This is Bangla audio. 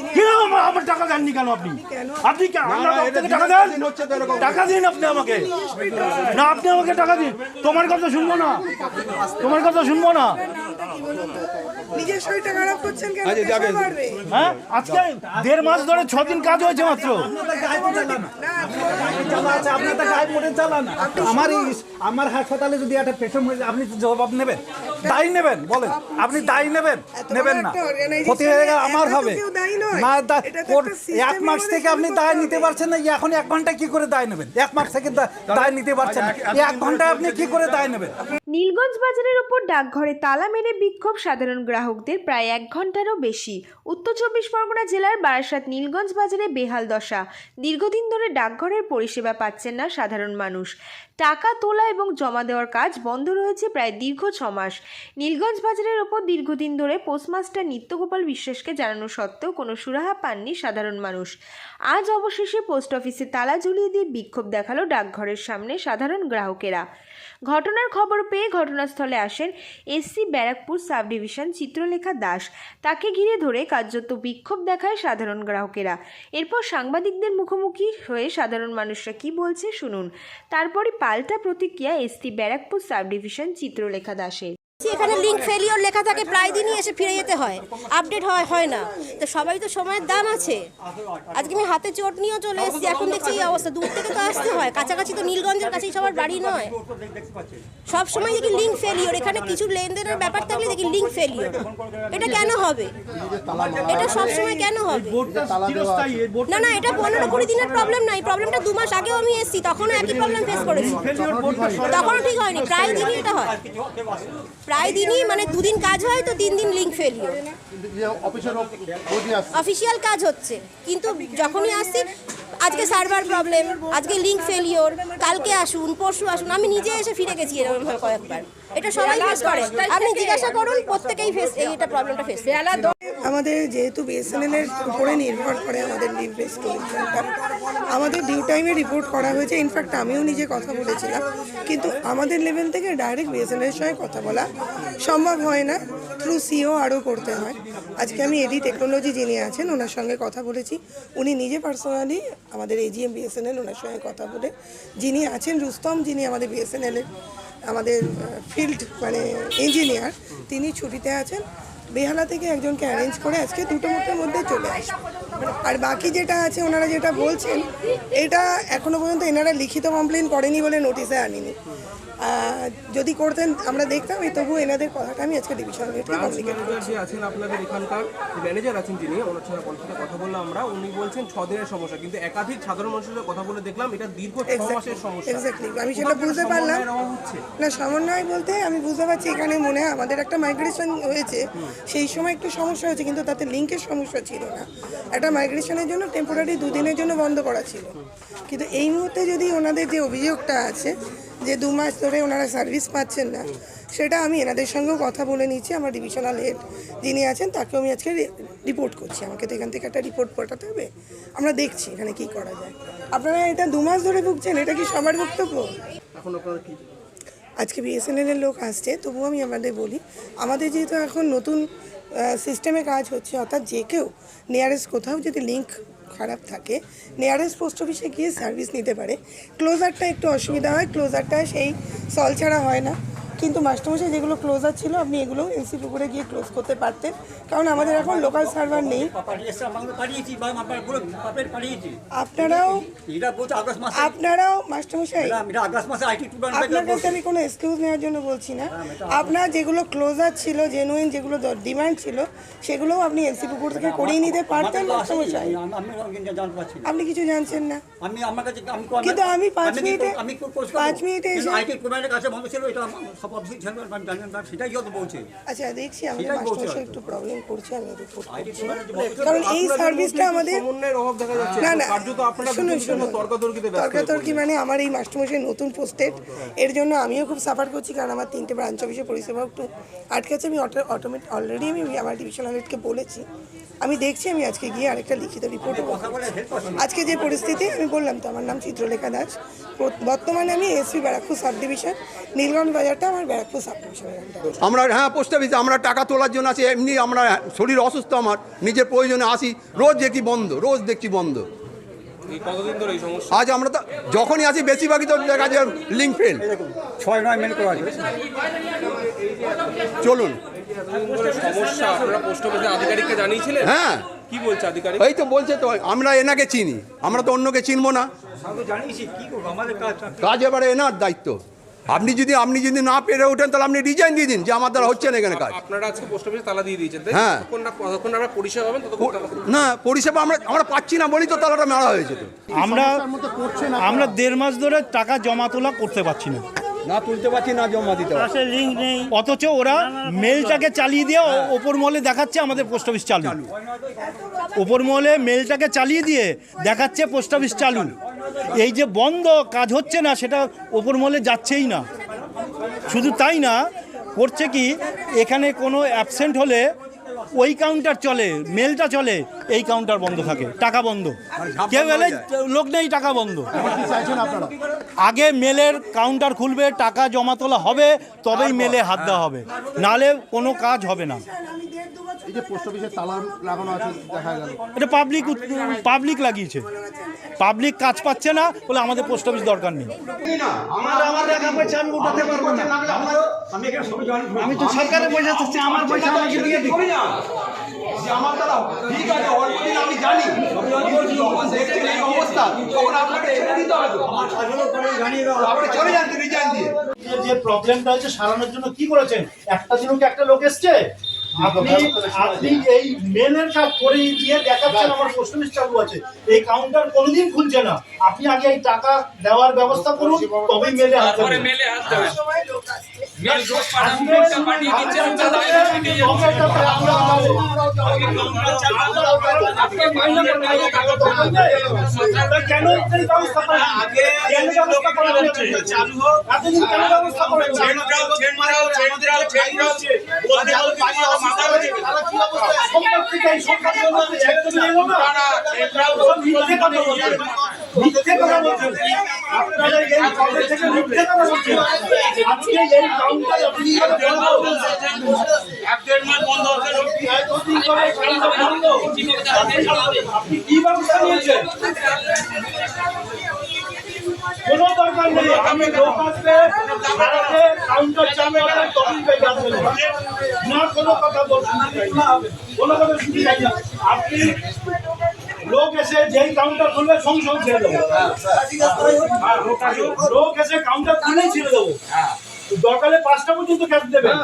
কেন আমার- আমার টাকা দেননি কেন আপনি? আপনি কে- আমার টাকা দেন? টাকা দিন আপনি আমাকে। না আপনি আমাকে টাকা দিন। তোমার কথা শুনব না। তোমার কথা শুনব না। নিজের শরীরটা খারাপ করছেন কেন? হ্যাঁ? আজকে দেড় মাস ধরে ছ দিন কাজ হয়েছে মাত্র। আমার আমার হাসপাতালে যদি একটা পেশেন্ট হয়ে যায়, আপনি জবাব নেবেন? দায়ী নেবেন বলেন। আপনি দায়ী নেবেন নেবেন না। ক্ষতি হয়ে গেলে আমার হবে। কেউ দায়ী নয়। না এক মাস থেকে আপনি দায় নিতে পারছেন না এখন এক ঘণ্টা কি করে দায় নেবেন? এক মাস থেকে দায় নিতে পারছেন না। এক ঘন্টায় আপনি কি করে দায় নেবেন? নীলগঞ্জ বাজারের ওপর ডাকঘরে তালা মেরে বিক্ষোভ সাধারণ গ্রাহকদের প্রায় এক ঘন্টারও বেশি। উত্তর চব্বিশ পরগনা জেলার বারাসাত নীলগঞ্জ বাজারে বেহাল দশা। দীর্ঘদিন ধরে ডাকঘরের পরিষেবা পাচ্ছেন না সাধারণ মানুষ। টাকা তোলা এবং জমা দেওয়ার কাজ বন্ধ রয়েছে প্রায় দীর্ঘ ছমাস নীলগঞ্জ বাজারের ওপর দীর্ঘদিন ধরে পোস্টমাস্টার নিত্যগোপাল বিশ্বাসকে জানানো সত্ত্বেও কোনো সুরাহা পাননি সাধারণ মানুষ। আজ অবশেষে পোস্ট অফিসে তালা ঝুলিয়ে দিয়ে বিক্ষোভ দেখাল ডাকঘরের সামনে সাধারণ গ্রাহকেরা। ঘটনার খবর পেয়ে ঘটনাস্থলে আসেন SC Barrackpore sub division Chitralekha Das. তাকে ঘিরে ধরে কার্যত বিক্ষোভ দেখায় সাধারণ গ্রাহকেরা। এরপর সাংবাদিকদের মুখোমুখি হয়ে সাধারণ মানুষরা কি বলছে শুনুন। তারপরে পাল্টা প্রতিক্রিয়া SC Barrackpore sub division Chitralekha দাসের। এখানে লিঙ্ক ফেলিওর লেখা থাকে, প্রায় দিনই এসে ফিরে যেতে হয়। আপডেট হয় হয় না। তো সবাই তো সময়ের দাম আছে। আজকে আমি হাতে চোট নিয়েও চলে এসেছি, এখন দেখছি এই অবস্থা। দূর থেকে তো আসতে হয়। কাছাকাছি তো নীলগঞ্জের কাছেই সবার বাড়ি নয়। সব সময় দেখি লিঙ্ক ফেলিওর এখানে কিছু লেনদেনের ব্যাপার থাকলে দেখি লিঙ্ক ফেলিওর এটা কেন হবে? এটা সব সময় কেন হবে? না না, এটা পনেরো কুড়ি দিনের প্রবলেম নাই প্রবলেমটা দু মাস আগেও আমি এসেছি, তখনও একই প্রবলেম ফেস করেছি। তখনও ঠিক হয়নি। প্রায় দিনই এটা হয়। প্রায় দিনই মানে দুদিন কাজ হয় তো তিন দিন লিঙ্ক ফেলিও অফিসের বডি আসছে। অফিসিয়াল কাজ হচ্ছে। কিন্তু যখনই আসছি আজকে সার্ভার প্রবলেম আজকে লিঙ্ক ফেলিওর কালকে আসুন পরশু আসুন আমি নিজে এসে ফিরে গেছি এরকম কয়েকবার। এটা সবাই ফেস করে। আপনি জিজ্ঞাসা করুন প্রত্যেকেই ফেস এইটা প্রবলেমটা ফেস আমাদের যেহেতু বিএসএনএল এর উপরে নির্ভর করে আমাদের লিভ আমাদের ডিউ টাইমে রিপোর্ট করা হয়েছে। ইনফ্যাক্ট আমিও নিজে কথা বলেছিলাম। কিন্তু আমাদের লেভেল থেকে ডাইরেক্ট বিএসএনএল এর সঙ্গে কথা বলা সম্ভব হয় না। থ্রু সিও আরও করতে হয়। আজকে আমি এডি টেকনোলজি যিনি আছেন ওনার সঙ্গে কথা বলেছি। উনি নিজে পার্সোনালি আমাদের এজিএম বিএসএনএল ওনার সঙ্গে কথা বলে যিনি আছেন রুস্তম যিনি আমাদের বিএসএনএল এর আমাদের ফিল্ড মানে ইঞ্জিনিয়ার তিনি ছুটিতে আছেন। বেহালা থেকে একজনকে অ্যারেঞ্জ করে আজকে দুটো মুঠের মধ্যে চলে আসবে। আর বাকি যেটা আছে, ওনারা যেটা বলছেন, এটা এখনও পর্যন্ত এনারা লিখিত কমপ্লেন করেনি বলে নোটিশে আনিনি। যদি করতেন আমরা দেখতাম এই তবু এনাদের কথাটা আমি আজকে ডিভিশন আছেন আপনাদের এখানকার ম্যানেজার আছেন যিনি ওনার সঙ্গে কথা বললাম আমরা উনি বলছেন ছ দিনের সমস্যা কিন্তু একাধিক সাধারণ মানুষের সাথে কথা বলে দেখলাম এটা দীর্ঘ ছ মাসের সমস্যা। এক্স্যাক্টলি আমি সেটা বুঝতে পারলাম। না সমন্বয় বলতে আমি বুঝতে পারছি এখানে মনে হয় আমাদের একটা মাইগ্রেশন হয়েছে সেই সময় একটু সমস্যা হয়েছে কিন্তু তাতে লিঙ্কের সমস্যা ছিল না। একটা মাইগ্রেশনের জন্য টেম্পোরারি দুদিনের জন্য বন্ধ করা ছিল। কিন্তু এই মুহূর্তে যদি ওনাদের যে অভিযোগটা আছে যে দু মাস ধরে ওনারা সার্ভিস পাচ্ছেন না সেটা আমি এনাদের সঙ্গেও কথা বলে নিচ্ছি আমার ডিভিশনাল হেড যিনি আছেন তাকেও আমি আজকে রিপোর্ট করছি। আমাকে তো এখান থেকে একটা রিপোর্ট পাঠাতে হবে আমরা দেখছি এখানে কি করা যায়। আপনারা এটা দু মাস ধরে ভুগছেন এটা কি সবার বক্তব্য? এখন আপনারা কি আজকে বিএসএনএল এর লোক আসছে তবুও আমি আমাদের বলি আমাদের যেহেতু এখন নতুন সিস্টেমে কাজ হচ্ছে অর্থাৎ যে কেউ নিয়ারেস্ট কোথাও যদি লিঙ্ক খারাপ থাকে। নিয়ারেস্ট পোস্ট অফিসে গিয়ে সার্ভিস নিতে পারে। ক্লোজারটা একটু অসুবিধা হয়। ক্লোজারটা সেই সল ছাড়া হয় না। কিন্তু মাস্টারমশাই যেগুলো ক্লোজার ছিল আপনি এগুলো এনসি পুকুরে গিয়ে ক্লোজ করতে পারতেন। কারণ আমাদের এখন লোকাল সার্ভার নেই। আপনারাও আপনারাও মাস্টারমশাই আপনার কাছে আমি কোনো এক্সকিউজ নেওয়ার জন্য বলছি না। আপনার যেগুলো ক্লোজার ছিল জেনুইন যেগুলো ডিমান্ড ছিল সেগুলোও আপনি এলসি পুকুর থেকে করিয়ে নিতে পারতেন মাস্টারমশাই? আপনি কিছু জানছেন না। আমি আমার কাছে কিন্তু আমি পাঁচ মিনিটে- আমি পাঁচ মিনিটে এসে- কাছে বন্ধ ছিল এটা ছিল জানেন না সেটাই যত বলছে? আচ্ছা দেখছি আমাদের মাস্টারমশাই একটু প্রবলেম করছে আমি রিপোর্ট ছিল, কারণ এই সার্ভিসটা আমাদের সমন্বয়ের অভাব দেখা যাচ্ছে না না কার্যত আপনারা শুনুন শুনুন। তর্কাতর্কিতে ব্যস্ত তর্কাতর্কি মানে আমার এই মাস্টারমশাই নতুন পোস্টেড এর জন্য আমিও খুব সাফার করছি কারণ আমার তিনটে ব্রাঞ্চ অফিসে পরিষেবা একটু আটকেছে আমি অটোমেট অলরেডি আমি আমার ডিভিশন হেডকে বলেছি। আমি দেখছি আমি আজকে গিয়ে আরেকটা লিখিত রিপোর্ট আজকে যে পরিস্থিতি আমি বললাম তো আমার নাম চিত্রলেখা দাস। বর্তমানে আমি SP Barrackpore sub division Nilganj বাজারটা আমার ব্যারাকপুর সাব আমরা হ্যাঁ পোস্ট অফিসে আমরা টাকা তোলার জন্য আছি এমনি আমরা শরীর অসুস্থ আমার নিজের প্রয়োজনে আসি রোজ দেখি বন্ধ রোজ দেখছি বন্ধ। এই কতদিন ধরে এই সমস্যা? আজ আমরা তো যখনই আসি বেশিরভাগই তো দেখা যায় লিঙ্ক ফেল ছয় নয় মেল করা চলুন। হ্যাঁ। এই তো বলছে তো আমরা এনাকে চিনি আমরা তো অন্যকে চিনবো না। আমি তো জানিয়েছি কি করব? আমাদের কাজ কাজ এবারে এনার দায়িত্ব। আপনি যদি আপনি যদি না পেরে ওঠেন তাহলে আপনি রিজাইন দিয়ে দিন যে আমার দ্বারা হচ্ছে না এখানে কাজ। আপনারা আজকে পোস্ট অফিসে তালা দিয়ে দিয়েছেন তাই হ্যাঁ। না পরিষেবা পাবেন ততক্ষণ না পরিষেবা আমরা আমরা পাচ্ছি না বলেই তো তালাটা মারা হয়েছে তো। আমরা আমরা দেড় মাস ধরে টাকা জমা তোলা করতে পারছি না। না তুলতে পারছি না জমা দিতে পারছি। অথচ ওরা মেলটাকে চালিয়ে দিয়ে ও- ওপর মহলে দেখাচ্ছে আমাদের পোস্ট অফিস চালু। ওপর মহলে মেলটাকে চালিয়ে দিয়ে দেখাচ্ছে পোস্ট অফিস চালু। এই যে বন্ধ কাজ হচ্ছে না সেটা ওপর মহলে যাচ্ছেই না। শুধু তাই না করছে কি এখানে কোনো অ্যাবসেন্ট হলে ওই কাউন্টার চলে মেলটা চলে এই কাউন্টার বন্ধ থাকে টাকা বন্ধ। কেউ এলে লোক নেই টাকা বন্ধ। আগে মেলের কাউন্টার খুলবে টাকা জমা তোলা হবে তবেই মেলে হাত দেওয়া হবে। নালে কোনো কাজ হবে না। এই যে পোস্ট অফিসে তালা লাগানো আছে দেখা গেল। এটা পাবলিক পাবলিক লাগিয়েছে। পাবলিক কাজ পাচ্ছে না বলে আমাদের পোস্ট অফিস দরকার নেই। আমি তো সরকারের পয়সা চাচ্ছি আমার পয়সা আমাকে দিয়ে দিন আমার দ্বারা ঠিক আছে অল্প দিন আমি জানি। যখন দেখছেন এই অবস্থা তখন আপনাকে ছেড়ে দিতে হবে। আপনি চলে যান রিজাইন দিয়ে। যে- যে প্রবলেমটা হচ্ছে সারানোর জন্য কি করেছেন? একটা দিনও কি একটা লোক এসছে? আপনি আপনি এই মেনের কাজ করে দিয়ে দেখাচ্ছেন আমার পোস্টমিস চালু আছে। এই কাউন্টার কোনোদিন খুলছে না। আপনি আগে এই টাকা দেওয়ার ব্যবস্থা করুন তবেই মেলে হাত মেলে হাত করেন? কেন মিথ্যে কথা বলছেন। আপনারা এই থেকে মিথ্যে কথা বলছেন। আজকে এই কাউন্টার আপনি কীভাবে বন্ধ? এতদিন ধরে কাউন্টার বন্ধ। আপনি লোক আপনি লোক এসে যেই কাউন্টার খুলবে সঙ্গে সঙ্গে ছেড়ে দেবো হ্যাঁ, লোক এসে কাউন্টার খুলেই ছেড়ে দেবো দরকারে পাঁচটা পর্যন্ত ক্যাশ দেবেন